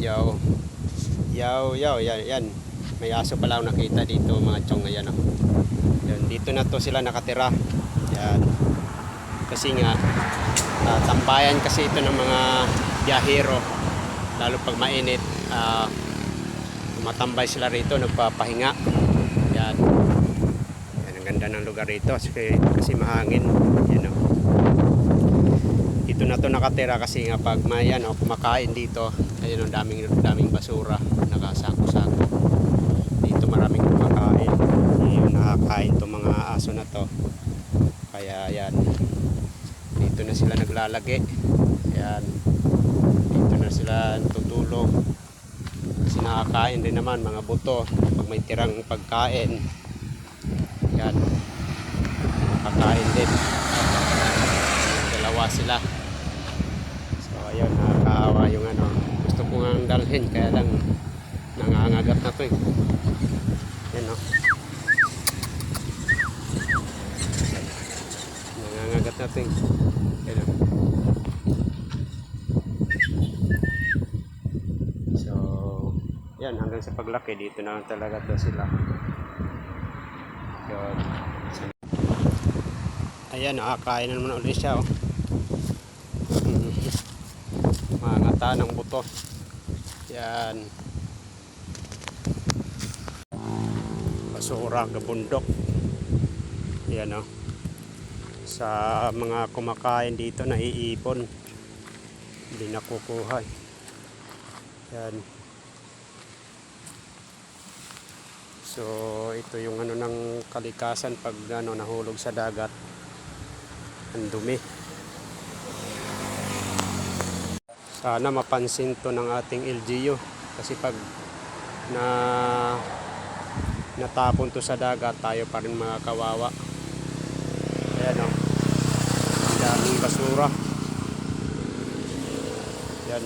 Yaw. Yaw, yaw, yan, yan. May aso pala ako nakita dito mga chong ayan oh. Yan, dito na to sila nakatira. Yan. Kasi nga, ah, tambayan kasi ito ng mga biyahero. Lalo pag mainit, ah, tumatambay sila rito, nagpapahinga. Yan. Yan, ang ganda ng lugar rito kasi, kasi mahangin. Yan oh. Dito na to nakatira kasi nga pag may ano, kumakain dito, ayun ang daming daming basura, nakasako-sako. Dito maraming kumakain. Ayun, nakakain to mga aso na to. Kaya yan. Dito na sila naglalagi. Yan. Dito na sila tutulog. Kasi nakakain din naman mga buto pag may tirang pagkain. Yan. Nakakain din. Dalawa sila. Ayun, nakakaawa yung ano. Gusto ko nga dalhin kaya lang nangangagat na to eh. Yan no. Nangangagat na to eh. Yan no. So, yan hanggang sa paglaki dito na lang talaga to sila. Yun. Ayan, nakakain na naman ulit siya oh. Ngata ng buto. Yan. Basura gabundok yan o sa mga kumakain dito naiipon. Hindi nakukuha eh. yan. So ito yung ano ng kalikasan pag ano nahulog sa dagat. Ang dumi sana mapansin to ng ating LGU kasi pag na natapon to sa dagat tayo pa rin mga kawawa. Ayan o ang daming basura. Yan